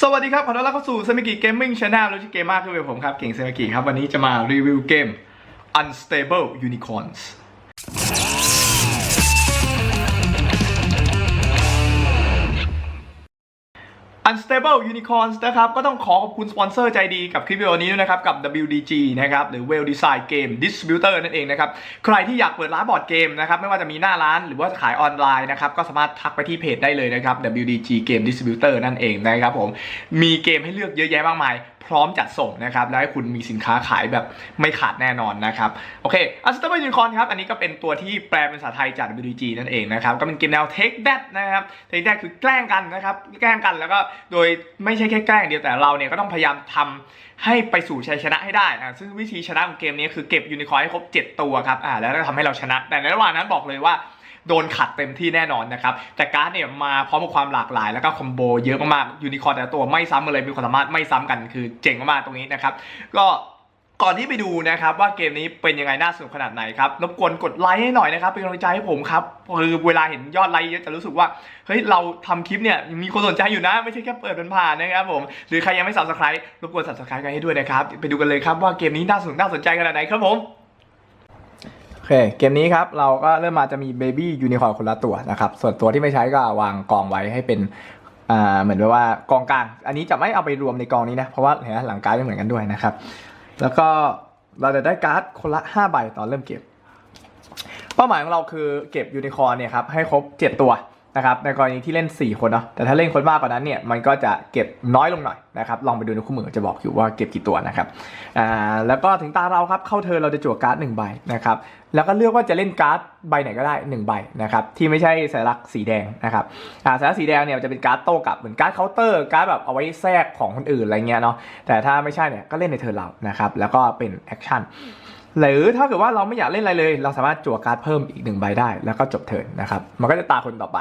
สวัสดีครับ ขอต้อนรับเข้าสู่สมิกิเกมมิ่งชาแนลแล้วที่เกมมากขึ้นเป็นผมครับ เก่งสมิกิครับ วันนี้จะมารีวิวเกม Unstable Unicorns Unstable Unicorns นะครับก็ต้องขอขอบคุณสปอนเซอร์ใจดีกับคลิปวิดีโอนี้ด้วยนะครับ กับ WDG นะครับหรือ Well Design Game Distributor นั่นเองนะครับ ใครที่อยากเปิดร้านบอร์ดเกมนะครับ ไม่ว่าจะมีหน้าร้านหรือว่าขายออนไลน์นะครับ ก็สามารถทักไปที่เพจได้เลยนะครับ WDG Game Distributor นั่นเองนะครับผมมีเกมให้เลือกเยอะแยะมากมาย พร้อมจัดส่งนะครับแล้วให้คุณมีสินค้าขายแบบไม่ขาดแน่นอนนะครับโอเค Unstable Unicorn ครับอันนี้ก็เป็นตัวที่แปลเป็นภาษาไทยจาก WG นั่นเองนะครับก็เป็นเกมแนว Take That นะครับ Take That คือแกล้งกันนะครับแกล้งกันแล้วก็โดยไม่ใช่แค่แกล้งเดียวแต่เราเนี่ยก็ต้องพยายามทำให้ไปสู่ชัยชนะให้ได้อะซึ่งวิธีชนะของเกมนี้คือเก็บยูนิคอร์ให้ครบ 7 ตัวครับอ่าแล้วก็ทำให้เราชนะ แต่ในระหว่างนั้นบอกเลยว่า โดนขัดเต็มที่แน่นอนนะครับ แต่การ์ดเนี่ยมาพร้อมกับความหลากหลาย แล้วก็คอมโบเยอะมากๆยูนิคอร์นแต่ตัวไม่ซ้ำกันเลยมีความสามารถไม่ซ้ำกันคือเจ๋งมากๆตรงนี้นะครับ ก็ก่อนที่ไปดูนะครับว่าเกมนี้เป็นยังไงน่าสนุกขนาดไหนครับรบกวนกดไลค์ให้หน่อยนะครับเป็นกำลังใจให้ผมครับคือเวลาเห็นยอดไลค์เยอะจะรู้สึกว่าเฮ้ยเราทำคลิปเนี่ยมีคนสนใจอยู่นะ ไม่ใช่แค่เปิดเป็นผ่านนะครับผมหรือใครยังไม่ subscribe รบกวน subscribe กันให้ด้วยนะครับไปดูกันเลยครับว่าเกมนี้น่าสนุกน่าสนใจขนาดไหนครับผม โอเค เกมนี้ครับ เราก็เริ่มมาจะมีเบบี้ยูนิคอร์คนละตัวนะครับ ส่วนตัวที่ไม่ใช้ก็วางกองไว้ให้เป็นอ่าเหมือนแบบว่ากองกลาง อันนี้จะไม่เอาไปรวมในกองนี้นะ เพราะว่าเห็นไหมหลังการ์ดไม่เหมือนกันด้วยนะครับ แล้วก็เราจะได้การ์ดคนละ 5 ใบตอนเริ่มเก็บ เป้าหมายของเราคือเก็บยูนิคอร์เนี่ยครับให้ครบ 7 ตัว นะครับในกรณีที่เล่น 4 คนเนาะแต่ถ้าเล่นคนมากกว่านั้นเนี่ยมันก็จะเก็บน้อยลงหน่อยนะครับลองไปดูในคู่มือจะบอกอยู่ว่าเก็บกี่ตัวนะครับอ่าแล้วก็ถึงตาเราครับเข้าเทิร์เราจะจั่วการ์ดหนึ่งใบนะครับแล้วก็เลือกว่าจะเล่นการ์ดใบไหนก็ได้ 1 ใบนะครับที่ไม่ใช่สัญลักษณ์สีแดงนะครับอ่าสัญลักษณ์สีแดงเนี่ยจะเป็นการ์ดโต้กลับเหมือนการ์ดเคาน์เตอร์การ์ดแบบเอาไว้แทรกของคนอื่นอะไรเงี้ยเนาะแต่ถ้าไม่ใช่เนี่ยก็เล่นในเทิร์เรานะครับแล้วก็เป็นแอคชั่น หรือถ้าเกิดว่าเราไม่อยากเล่นอะไรเลย เราสามารถจั่วการ์ดเพิ่มอีกหนึ่งใบได้แล้วก็จบเทิร์นนะครับมันก็จะตาคนต่อไป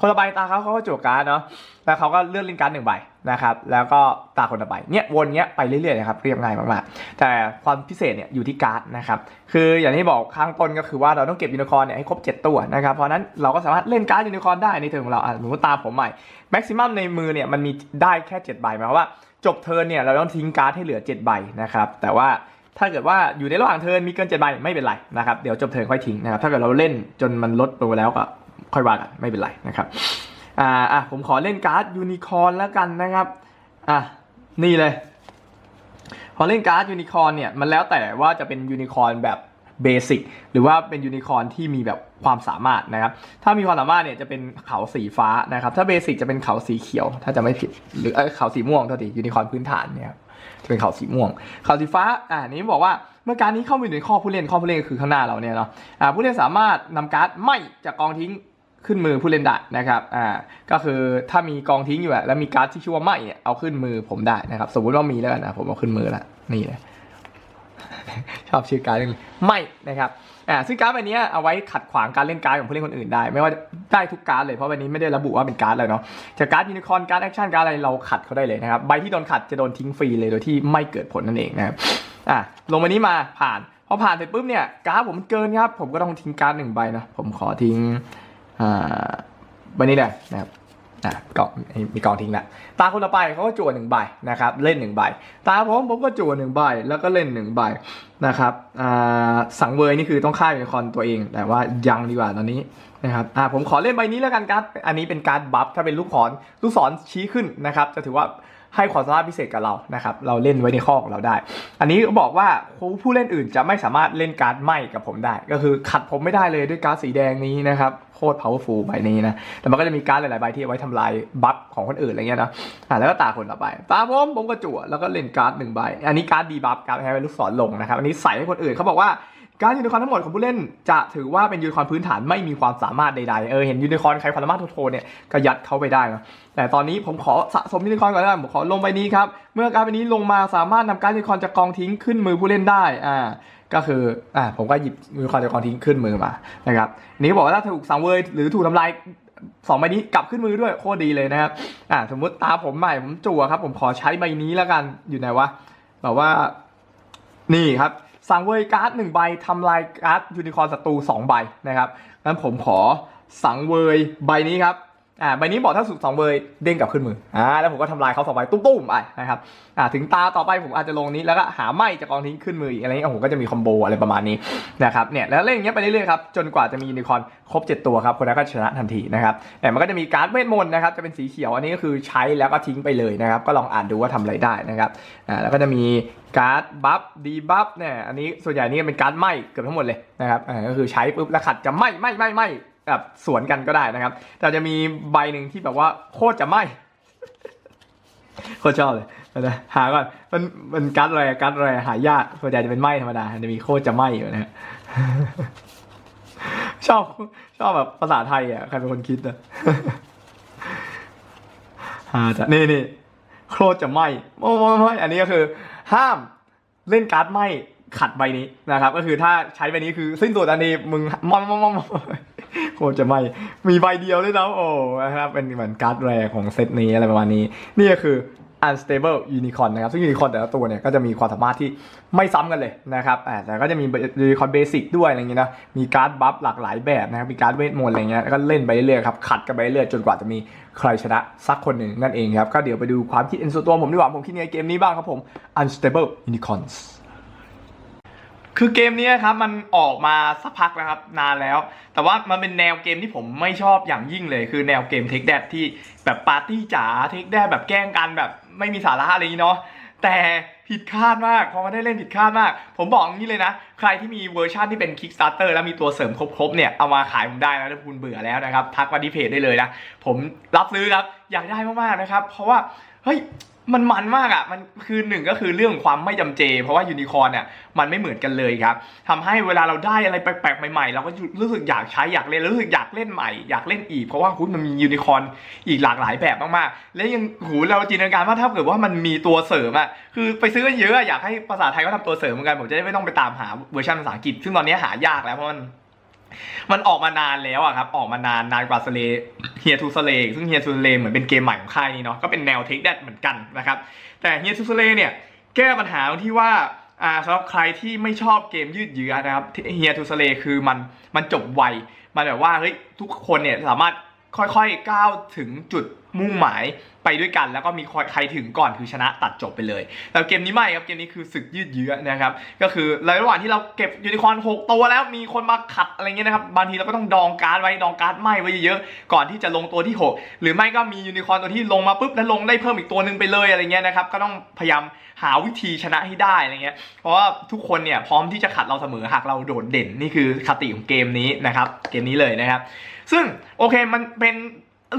คนต่อไปตาเขาเขาก็จั่วการ์ดเนาะแล้วเขาก็เลือกเล่นการ์ดหนึ่งใบนะครับแล้วก็ตาคนต่อไปเนี่ยวนเงี้ยไปเรื่อยๆนะครับเรียบง่ายมากๆแต่ความพิเศษเนี่ยอยู่ที่การ์ดนะครับคืออย่างที่บอกข้างต้นก็คือว่าเราต้องเก็บยูนิคอร์นเนี่ยให้ครบ 7 ตัวนะครับเพราะนั้นเราก็สามารถเล่นการ์ดยูนิคอร์นได้ในเทิร์นของเราอะสมมติตาผมใหม่แม็กซิมัมในมือเนี่ยมันมีได้แค่7ใบหมายความว่าจบเทิร์นเนี่ยเราต้องทิ้งการ์ดให้เหลือ 7 ใบนะครับแต่ว่า ถ้าเกิดว่าอยู่ในระหว่างเทิร์นมีเกินเจ็ดใบไม่เป็นไรนะครับเดี๋ยวจบเทิร์นค่อยทิ้งนะครับถ้าเกิดเราเล่นจนมันลดลงไปแล้วก็ค่อยว่ากันไม่เป็นไรนะครับอ่าอะผมขอเล่นการ์ดยูนิคอร์นแล้วกันนะครับอะนี่เลย พอเล่นการ์ดยูนิคอร์นเนี่ยมันแล้วแต่ว่าจะเป็นยูนิคอร์นแบบเบสิกหรือว่าเป็นยูนิคอร์นที่มีแบบความสามารถนะครับ ถ้ามีความสามารถเนี่ยจะเป็นเขาสีฟ้านะครับ ถ้าเบสิกจะเป็นเขาสีเขียว ถ้าจะไม่ผิดหรือเอ้เขาสีม่วงเท่าทียูนิคอร์นพื้นฐานเนี่ยครับ จะเป็นขาวสีม่วงขาวสีฟ้าอ่านี้บอกว่าเมื่อการนี้เข้ามาอยู่ในข้อผู้เล่นข้อผู้เล่นก็คือข้างหน้าเราเนี่ยเนาะอ่าผู้เล่นสามารถนำการ์ดไม่จากกองทิ้งขึ้นมือผู้เล่นได้นะครับอ่าก็คือถ้ามีกองทิ้งอยู่อะแล้วมีการ์ดที่ชื่อว่าไม่เนี่ยเอาขึ้นมือผมได้นะครับ สมมติว่ามีแล้วกันนะผมเอาขึ้นมือละนี่เลยชอบชื่อการ์ดเลยไม่นะครับ อ่าซึ่งการ์ดใบนี้เอาไว้ขัดขวางการเล่นการ์ดของผู้เล่นคนอื่นได้ ไม่ว่าได้ทุกการ์ดเลยเพราะใบนี้ไม่ได้ระบุว่าเป็นการ์ดอะไรเนาะจะการ์ดยูนิคอร์นการ์ดแอคชั่นการ์ดอะไรเราขัดเขาได้เลยนะครับใบที่โดนขัดจะโดนทิ้งฟรีเลยโดยที่ไม่เกิดผลนั่นเองนะครับอ่าลงมานี้มาผ่านพอผ่านเสร็จปุ๊บเนี่ยการ์ดผมมันเกินครับผมก็ต้องทิ้งการ์ดหนึ่งใบนะผมขอทิ้งอ่าใบนี้เลยนะครับ อะกองมีกองทิ้งละตาคนต่อไปเขาก็จั่วหนึ่งใบนะครับเล่นหนึ่งใบตาผมผมก็จั่วหนึ่งใบแล้วก็เล่นหนึ่งใบนะครับอ่าสังเวยนี่คือต้องฆ่ายูนิคอนตัวเอง แต่ว่ายังดีกว่าตอนนี้นะครับอ่าผมขอเล่นใบนี้แล้วกันครับอันนี้เป็นการบัฟถ้าเป็นลูกศรลูกศรชี้ขึ้นนะครับจะถือว่า ให้ความสามารถพิเศษกับเรานะครับเราเล่นไว้ในข้อของเราได้ อันนี้บอกว่าผู้เล่นอื่นจะไม่สามารถเล่นการ์ดไหม้กับผมได้ ก็คือขัดผมไม่ได้เลยด้วยการ์ดสีแดงนี้นะครับโคตร powerful ใบนี้นะแต่มันก็จะมีการ์ดหลายๆใบที่เอาไว้ทำลายบัฟของคนอื่นอะไรเงี้ยนะอ่าแล้วก็ตาคนต่อไปตาผมผมก็จั่วแล้วก็เล่นการ์ดหนึ่งใบอันนี้การ์ดดีบัฟการ์ดให้ลูกศรลงนะครับอันนี้ใส่ให้คนอื่นเขาบอกว่า การยูนิคอร์นทั้งหมดของผู้เล่นจะถือว่าเป็นยูนิคอร์นพื้นฐานไม่มีความสามารถใดๆ เออเห็นยูนิคอร์นใครความสามารถโทรเนี่ยก็ยัดเข้าไปได้นะแต่ตอนนี้ผมขอสะสมยูนิคอร์นก่อนแล้ผมขอลงใบนี้ครับ เมื่อการใบนี้ลงมาสามารถนำการยูนิคอร์นจากกองทิ้งขึ้นมือผู้เล่นได้ อ่า ก็คือ อ่า ผมก็หยิบมือคอนจากกองทิ้งขึ้นมือมา นะครับ นี้บอกว่าถ้าถูกสังเวยหรือถูกทำลายสองใบนี้กลับขึ้นมือด้วยโคตรดีเลยนะครับ อ่า สมมุติตาผมใหม่ผมจั่วครับ ผมขอใช้ใบนี้แล้วกัน อยู่ไหนวะ แบบว่า นี่ครับ สังเวยการ์ดหนึ่งใบทำลายการ์ดยูนิคอร์นศัตรูสองใบนะครับงั้นผมขอสังเวยใบนี้ครับ อ่าใบนี้บอกถ้าสุดสองเบยเด้งกลับขึ้นมืออ่าแล้วผมก็ทำลายเขาสองใบตุ้มๆไปนะครับอ่าถึงตาต่อไปผมอาจจะลงนี้แล้วก็หาไม้จากกองทิ้งขึ้นมืออีกอะไรเงี้ยผมก็จะมีคอมโบอะไรประมาณนี้นะครับเนี่ยแล้วเล่นอย่างเงี้ยไปเรื่อยๆครับจนกว่าจะมียูนิคอนครบ 7 ตัวครับคนนั้นก็ชนะทันทีนะครับแต่มันก็จะมีการ์ดเวทมนต์นะครับจะเป็นสีเขียวอันนี้ก็คือใช้แล้วก็ทิ้งไปเลยนะครับก็ลองอ่านดูว่าทำอะไรได้นะครับอ่าแล้วก็จะมีการ์ดบัฟดีบัฟเนี่ยอันนี้ส่วนใหญ่นี่เป็นการ์ดไหมเกือบทั้งหมดเลยนะครับอ่าก็คือใช้ปุ๊บแล้วขัดจะไหมไหมไหมไหม แบบสวนกันก็ได้นะครับ แต่จะมีใบหนึ่งที่แบบว่าโคตรจะไหมโคตรชอบเลยนะหาก่อนมันมันการ์ดอะไรการ์ดอะไรหายากส่วนใหญ่จะเป็นไหมธรรมดาจะมีโคตรจะไหมอยู่นะฮะชอบชอบแบบภาษาไทยอะใครเป็นคนคิดอะหาจะนี่นี่โคตรจะไหมไม่ไม่ไม่อันนี้ก็คือ ห้ามเล่นการ์ดไหม ขัดใบนี้นะครับ ก็คือถ้าใช้ใบนี้คือสิ้นสุดอันนี้มึงมอนมอนมอนโคตรจะไม้มีใบเดียวด้วยนะโอ้นะครับเป็นเหมือนการ์ดแรของเซตนี้อะไรประมาณนี้ นี่ก็คือ unstable unicorn นะครับ ซึ่ง unicorn แต่ละตัวเนี่ยก็จะมีความสามารถที่ไม่ซ้ำกันเลยนะครับแต่ก็จะมี unicorn basic ด้วยอะไรเงี้ยนะ มีการ์ดบัฟหลากหลายแบบนะครับ มีการ์ดเวทมนต์อะไรเงี้ยแล้วก็เล่นไปเรื่อยๆครับ ขัดกันไปเรื่อยๆจนกว่าจะมีใครชนะสักคนหนึ่งนั่นเองครับ ก็เดี๋ยวไปดูความคิดเห็นส่วนตัวผมดีกว่า ผมคิดยังไงเกมนี้บ้างครับผม unstable unicorns คือเกมนี้ครับมันออกมาสักพักแล้วครับนานแล้ว แต่ว่ามันเป็นแนวเกมที่ผมไม่ชอบอย่างยิ่งเลย คือแนวเกมเทคแดดที่แบบปาร์ตี้จ๋าเทคแดดแบบแกล้งกันแบบไม่มีสาระอะไรอย่างนี้เนาะแต่ผิดคาดมากพอมาได้เล่นผิดคาดมาก ผมบอกงนี้เลยนะ ใครที่มีเวอร์ชันที่เป็น Kickstarter แล้วมีตัวเสริมครบๆเนี่ย เอามาขายผมได้นะถ้าคุณเบื่อแล้วนะครับ ทักมาที่เพจได้เลยนะ ผมรับซื้อครับ อยากได้มากๆนะครับ เพราะว่า เฮ้ย มันมันมากอะมันคือหนึ่งก็คือเรื่องความไม่จำเจ เพราะว่ายูนิคอร์นเนี่ยมันไม่เหมือนกันเลยครับทำให้เวลาเราได้อะไรแปลกๆใหม่ๆ เราก็รู้สึกอยากใช้อยากเล่นรู้สึกอยากเล่นใหม่อยากเล่นอีกเพราะว่าคุณมันมียูนิคอร์นอีกหลากหลายแบบมากๆ และยังหูเราจินตนาการว่าถ้าเกิดว่ามันมีตัวเสริมอะคือไปซื้อเยอะอยากให้ภาษาไทยเขาทำตัวเสริมเหมือนกันผมจะได้ไม่ต้องไปตามหาเวอร์ชันภาษาอังกฤษซึ่งตอนนี้หายากแล้วเพราะมัน มันออกมานานแล้วอะครับ ออกมานานนานกว่าสเลเฮียทูสเลซึ่งเฮียทูสเลเหมือนเป็นเกมใหม่ของค่ายนี้เนาะก็เป็นแนวเทคแดดเหมือนกันนะครับ แต่เฮียทูสเลเนี่ย แก้ปัญหาที่ว่าอ่าสำหรับใครที่ไม่ชอบเกมยืดเยื้อนะครับเฮียทูสเลคือมันมันจบไวมันแบบว่าเฮ้ยทุกคนเนี่ยสามารถค่อยๆก้าวถึงจุด มุ่งหมายไปด้วยกัน แล้วก็มีใครถึงก่อนคือชนะตัดจบไปเลย แต่เกมนี้ไม่ครับเกมนี้คือศึกยืดเยื้อนะครับก็คือในระหว่างที่เราเก็บยูนิคอร์นหกตัวแล้วมีคนมาขัดอะไรเงี้ยนะครับบางทีเราก็ต้องดองการ์ดไว้ดองการ์ดไหม้ไว้เยอะๆก่อนที่จะลงตัวที่ 6 หรือไม่ก็มียูนิคอร์นตัวที่ลงมาปุ๊บแล้วลงได้เพิ่มอีกตัวหนึ่งไปเลยอะไรเงี้ยนะครับก็ต้องพยายามหาวิธีชนะให้ได้อะไรเงี้ยเพราะว่าทุกคนเนี่ยพร้อมที่จะขัดเราเสมอหากเราโดดเด่นนี่คือคติของเกมนี้นะครับเกมนี้เลยนะครับซึ่งโอเคมันเป็น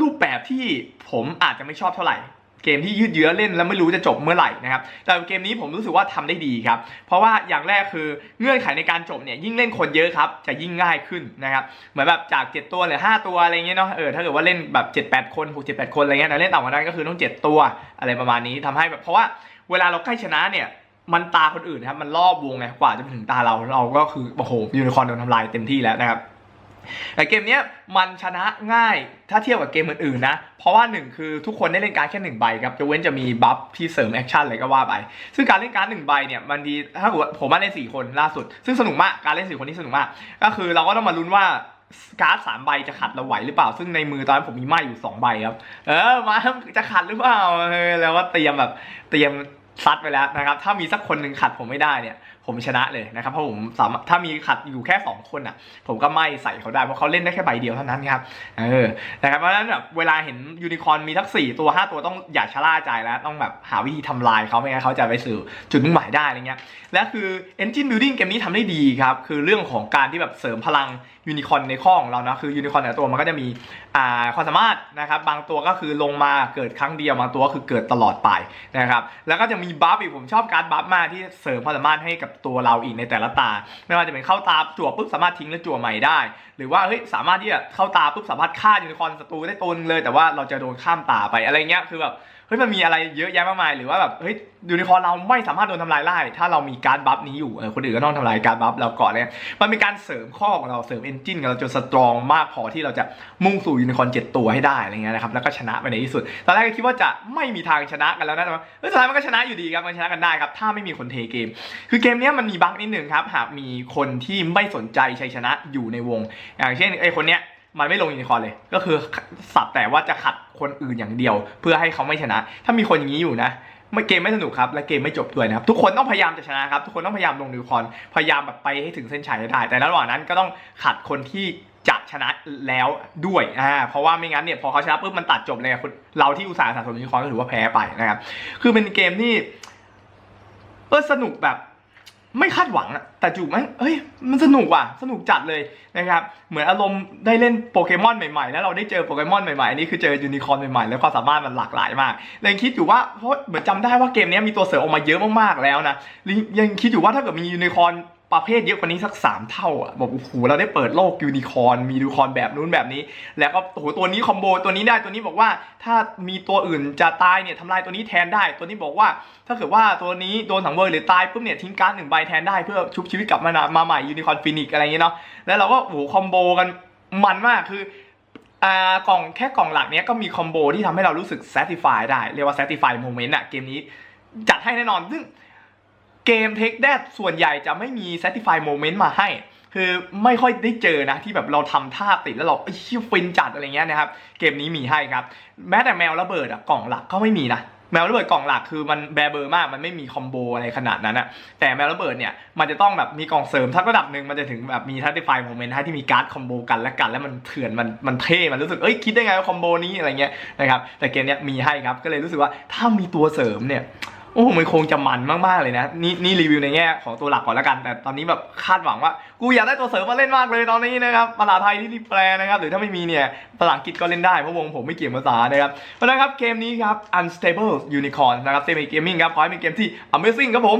รูปแบบที่ผมอาจจะไม่ชอบเท่าไหร่ เกมที่ยืดเยื้อเล่นแล้วไม่รู้จะจบเมื่อไหร่นะครับแต่เกมนี้ผมรู้สึกว่าทำได้ดีครับ เพราะว่าอย่างแรกคือเงื่อนไขในการจบเนี่ยยิ่งเล่นคนเยอะครับจะยิ่งง่ายขึ้นนะครับเหมือนแบบจาก7ตัวหลือ5ตัวอะไรเงี้ยเนาะเออถ้าเกิดว่าเล่นแบบ7 8คน6 7 8คนอะไรเงี้ยแต่เล่นต่ำกว่านั้นก็คือต้อง 7 ตัวอะไรประมาณนี้ทำให้แบบเพราะว่าเวลาเราใกล้ชนะเนี่ยมันตาคนอื่นครับมันรอบวงไงกว่าจะไปถึงตาเราเราก็คือโอ้โหยูนิคอร์นโดนทำลายเต็มที่แล้วนะครับ แต่เกมนี้มันชนะง่ายถ้าเทียบกับเกมอื่นๆนะ เพราะว่าหนึ่งคือทุกคนได้เล่นการ์ดแค่หนึ่งใบครับจะเว้นจะมีบัฟที่เสริมแอคชั่นอะไรก็ว่าไป ซึ่งการเล่นการ์ดหนึ่งใบเนี่ยมันดีถ้าผมมาเล่นสี่คนล่าสุด ซึ่งสนุกมากการเล่นสี่คนที่สนุกมาก ก็คือเราก็ต้องมาลุ้นว่าการ์ดสามใบจะขัดเราไหวหรือเปล่า ซึ่งในมือตอนนั้นผมมีไม้อยู่สองใบครับ เออมาจะขัดหรือเปล่าแล้วก็เตรียมแบบเตรียมซัดไปแล้วนะครับ ถ้ามีสักคนหนึ่งขัดผมไม่ได้เนี่ย ผมชนะเลยนะครับเพราะผมสามารถถ้ามีขัดอยู่แค่ 2 คนอะ ผมก็ไม่ใส่เขาได้เพราะเขาเล่นได้แค่ใบเดียวเท่านั้นครับเออนะครับเพราะฉะนั้นแบบเวลาเห็นยูนิคอร์นมีทั้ง4ตัว 5 ตัวต้องอย่าชะล่าใจแล้วต้องแบบหาวิธีทำลายเขาไม่งั้นเขาจะไปสู่จุดมุ่งหมายได้อะไรเงี้ยและคือ Engine Building เกมนี้ทำได้ดีครับคือเรื่องของการที่แบบเสริมพลังยูนิคอร์นในข้อของเรานะคือยูนิคอร์นแต่ตัวมันก็จะมีอ่าความสามารถนะครับบางตัวก็คือลงมาเกิดครั้งเดียวบางตัวก็คือเกิดตลอดไปนะครับแล้วก็จะมีบัฟอีกผมชอบการบัฟมากที่เสริมความสามารถให้กับตัวเราอีกในแต่ละตา ไม่ว่าจะเป็นเข้าตาจั่วปุ๊บสามารถทิ้งและจั่วใหม่ได้ หรือว่าเฮ้ยสามารถที่จะเข้าตาปุ๊บสามารถฆ่ายูนิคอร์นศัตรูได้ตัวนึงเลย แต่ว่าเราจะโดนข้ามตาไปอะไรเงี้ยคือแบบ เฮ้ยมันมีอะไรเยอะแยะมากมายหรือว่าแบบเฮ้ยยูนิคอร์นเราไม่สามารถโดนทำลายได้ถ้าเรามีการบัฟนี้อยู่เออคนอื่นก็ต้องทำลายการบัฟเราก่อนเลยมันเป็นการเสริมข้อของเราเสริมเอนจินของเราจนสตรองมากพอที่เราจะมุ่งสู่ยูนิคอร์นเจ็ดตัวให้ได้อะไรเงี้ยนะครับแล้วก็ชนะไปในที่สุดตอนแรกก็คิดว่าจะไม่มีทางชนะกันแล้วนะแต่สุดท้ายมันก็ชนะอยู่ดีครับมันชนะกันได้ครับถ้าไม่มีคนเทเกม คือเกมนี้มันมีบั๊กนิดหนึ่งครับหากมีคนที่ไม่สนใจชัยชนะอยู่ในวง อย่างเช่นไอ้คนเนี้ย มันไม่ลงยูนิคอร์นเลย ก็คือสับแต่ว่าจะขัดคนอื่นอย่างเดียว เพื่อให้เขาไม่ชนะ ถ้ามีคนอย่างนี้อยู่นะม่เกมไม่สนุกครับ และเกมไม่จบด้วยนะครับ ทุกคนต้องพยายามจะชนะครับ ทุกคนต้องพยายามลงยูนิคอร์นพยายามแบบไปให้ถึงเส้นชัยได้ แต่ระหว่างนั้นก็ต้องขัดคนที่จะชนะแล้วด้วยอ่าเพราะว่าไม่งั้นเนี่ยพอเขาชนะปุ๊บมันตัดจบเลยคุณเราที่อุตส่าห์สะสมยูนิคอร์นก็ถือว่าแพ้ไปนะครับ คือเป็นเกมที่เออสนุกแบบ ไม่คาดหวังอะแต่จู่มันเฮ้ย มันสนุกว่ะ สนุกจัดเลยนะครับ เหมือนอารมณ์ได้เล่นโปเกมอนใหม่ๆ แล้วเราได้เจอโปเกมอนใหม่ๆ อันนี้คือเจอยูนิคอร์นใหม่ๆ แล้วความสามารถมันหลากหลายมาก เลยยังคิดอยู่ว่า เพราะเหมือนจำได้ว่าเกมนี้มีตัวเสริมออกมาเยอะมากๆแล้วนะ ยังคิดอยู่ว่าถ้าเกิดมียูนิคอร์น ประเภทเยอะกว่านี้สัก 3 เท่าอะบอกโอ้โหเราได้เปิดโลกยูนิคอนมียูนิคอนแบบนู้นแบบนี้ แล้วก็โอ้โหตัวนี้คอมโบตัวนี้ได้ตัวนี้บอกว่าถ้ามีตัวอื่นจะตายเนี่ยทำลายตัวนี้แทนได้ ตัวนี้บอกว่า ถ้าเกิดว่าตัวนี้โดนสังเวยหรือตายปุ๊บเนี่ยทิ้งการ์ดหนึ่งใบแทนได้เพื่อชุบชีวิตกลับมานะมาใหม่ยูนิคอนฟินิกอะไรอย่างเงี้ยเนาะแล้วเราก็โอ้โหคอมโบกันมันมากคืออ่ากล่องแค่กล่องหลักเนี้ยก็มีคอมโบที่ทำให้เรารู้สึก satisfy ได้เรียกว่า satisfy moment อะเกมนี้จัดให้แน่นอนซึ่ง เกมเทคแดดส่วนใหญ่จะไม่มี satisfy moment มาให้ คือไม่ค่อยได้เจอนะ ที่แบบเราทำท่าติดแล้วเราไอ้เชี่ยฟินจัดอะไรเงี้ยนะครับ เกมนี้มีให้ครับ แม้แต่แมวระเบิดอะกล่องหลักก็ไม่มีนะแมวระเบิดกล่องหลักคือมันแบเบอร์มากมันไม่มีคอมโบอะไรขนาดนั้นอะแต่แมวระเบิดเนี่ยมันจะต้องแบบมีกล่องเสริมทักระดับหนึ่งมันจะถึงแบบมี satisfy moment ให้ที่มีการ์ดคอมโบกันและกัน แล้วมันเถื่อนมันมันเท่ มันรู้สึกเอ้ยคิดได้ไงว่าคอมโบนี้อะไรเงี้ยนะครับแต่เกมเนี้ยมีให้ครับก็เลยรู้สึกว่าถ้ามีตัวเสริมเนี่ย โอ้มันคงจะมันมากๆเลยนะ นี่นี่รีวิวในแง่ของตัวหลักก่อนแล้วกัน แต่ตอนนี้แบบคาดหวังว่า กูอยากได้ตัวเสริมมาเล่นมากเลยตอนนี้นะครับภาษาไทยที่รีแปลนะครับ หรือถ้าไม่มีเนี่ยภาษาอังกฤษก็เล่นได้ เพราะวงผมไม่เกี่ยวภาษานะครับ เพราะฉะนั้นครับเกมนี้ครับ Unstable Unicorn นะครับเซมิเกมมิ่งครับขอให้เป็นเกมที่ Amazing ครับผม